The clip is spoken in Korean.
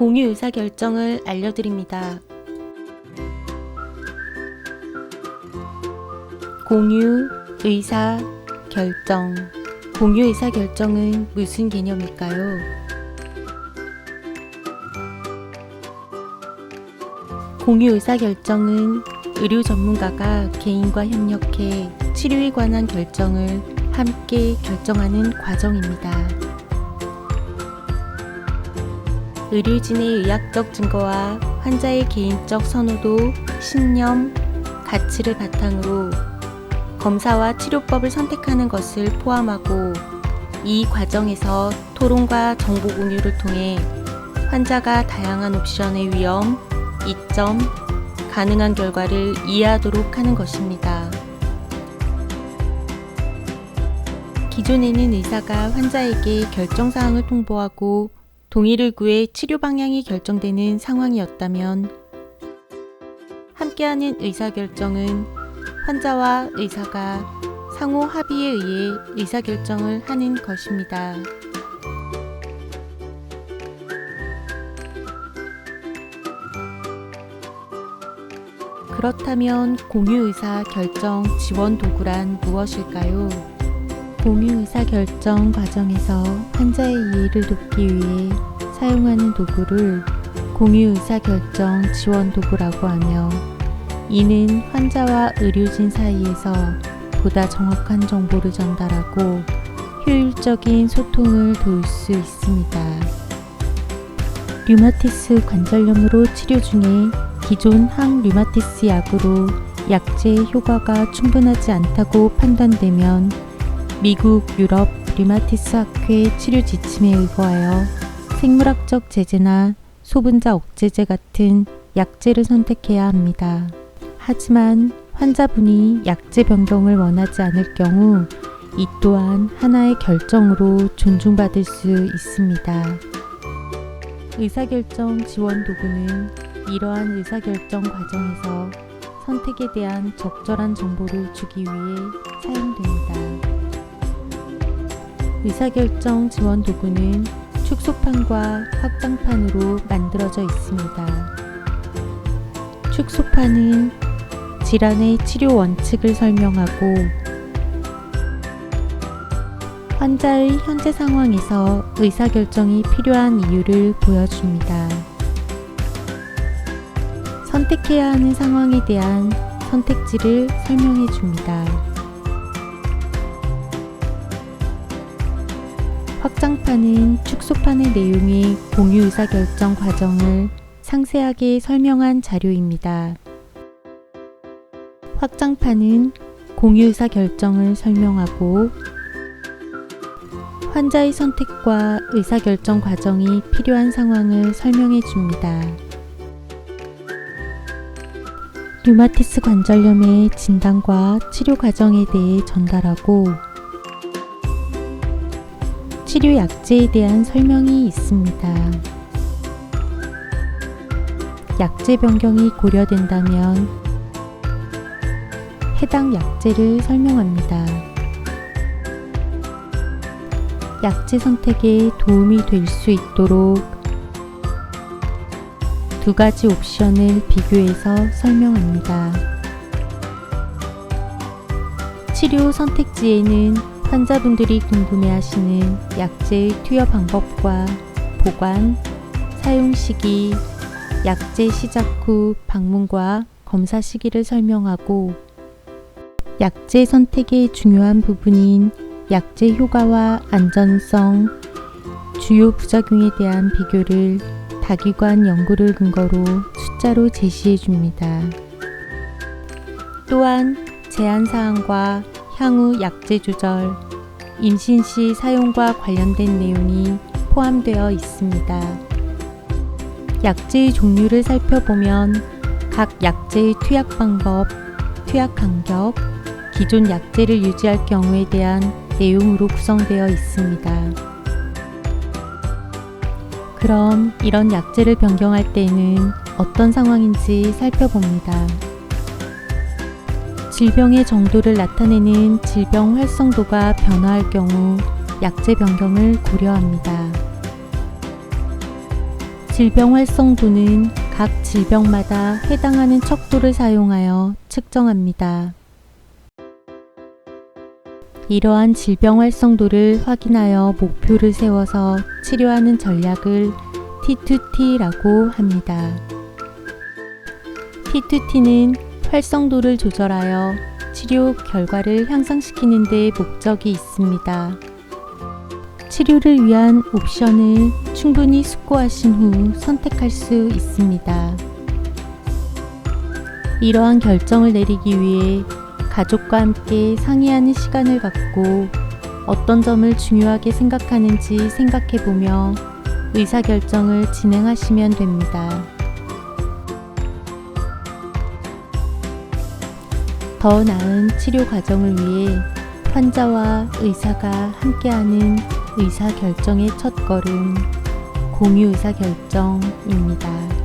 공유 의사 결정을 알려드립니다. 공유 의사 결정. 공유 의사 결정은 무슨 개념일까요? 공유 의사 결정은 의료 전문가가 개인과 협력해 치료에 관한 결정을 함께 결정하는 과정입니다. 의료진의 의학적 증거와 환자의 개인적 선호도, 신념, 가치를 바탕으로 검사와 치료법을 선택하는 것을 포함하고 이 과정에서 토론과 정보 공유를 통해 환자가 다양한 옵션의 위험, 이점, 가능한 결과를 이해하도록 하는 것입니다. 기존에는 의사가 환자에게 결정사항을 통보하고 동의를 구해 치료 방향이 결정되는 상황이었다면 함께하는 의사결정은 환자와 의사가 상호 합의에 의해 의사결정을 하는 것입니다. 그렇다면 공유의사 결정 지원 도구란 무엇일까요? 공유 의사 결정 과정에서 환자의 이해를 돕기 위해 사용하는 도구를 공유 의사 결정 지원 도구라고 하며 이는 환자와 의료진 사이에서 보다 정확한 정보를 전달하고 효율적인 소통을 도울 수 있습니다. 류마티스 관절염으로 치료 중에 기존 항류마티스 약으로 약제의 효과가 충분하지 않다고 판단되면 미국, 유럽 류마티스 학회 치료 지침에 의거하여 생물학적 제제나 소분자 억제제 같은 약제를 선택해야 합니다. 하지만 환자분이 약제 변경을 원하지 않을 경우 이 또한 하나의 결정으로 존중받을 수 있습니다. 의사결정 지원 도구는 이러한 의사결정 과정에서 선택에 대한 적절한 정보를 주기 위해 사용됩니다. 의사결정 지원 도구는 축소판과 확장판으로 만들어져 있습니다. 축소판은 질환의 치료 원칙을 설명하고 환자의 현재 상황에서 의사결정이 필요한 이유를 보여줍니다. 선택해야 하는 상황에 대한 선택지를 설명해 줍니다. 확장판은 축소판의 내용이 공유 의사결정 과정을 상세하게 설명한 자료입니다. 확장판은 공유 의사결정을 설명하고 환자의 선택과 의사결정 과정이 필요한 상황을 설명해 줍니다. 류마티스 관절염의 진단과 치료 과정에 대해 전달하고 치료 약제에 대한 설명이 있습니다. 약제 변경이 고려된다면 해당 약제를 설명합니다. 약제 선택에 도움이 될 수 있도록 두 가지 옵션을 비교해서 설명합니다. 치료 선택지에는 환자분들이 궁금해하시는 약제의 투여 방법과 보관, 사용 시기, 약제 시작 후 방문과 검사 시기를 설명하고 약제 선택의 중요한 부분인 약제 효과와 안전성, 주요 부작용에 대한 비교를 다기관 연구를 근거로 숫자로 제시해 줍니다. 또한 제한 사항과 향후 약제 조절, 임신 시 사용과 관련된 내용이 포함되어 있습니다. 약제의 종류를 살펴보면 각 약제의 투약 방법, 투약 간격, 기존 약제를 유지할 경우에 대한 내용으로 구성되어 있습니다. 그럼 이런 약제를 변경할 때는 어떤 상황인지 살펴봅니다. 질병의 정도를 나타내는 질병 활성도가 변화할 경우 약제 변경을 고려합니다. 질병 활성도는 각 질병마다 해당하는 척도를 사용하여 측정합니다. 이러한 질병 활성도를 확인하여 목표를 세워서 치료하는 전략을 T2T라고 합니다. T2T는 활성도를 조절하여 치료 결과를 향상시키는 데 목적이 있습니다. 치료를 위한 옵션을 충분히 숙고하신 후 선택할 수 있습니다. 이러한 결정을 내리기 위해 가족과 함께 상의하는 시간을 갖고 어떤 점을 중요하게 생각하는지 생각해 보며 의사결정을 진행하시면 됩니다. 더 나은 치료 과정을 위해 환자와 의사가 함께하는 의사결정의 첫 걸음, 공유 의사결정입니다.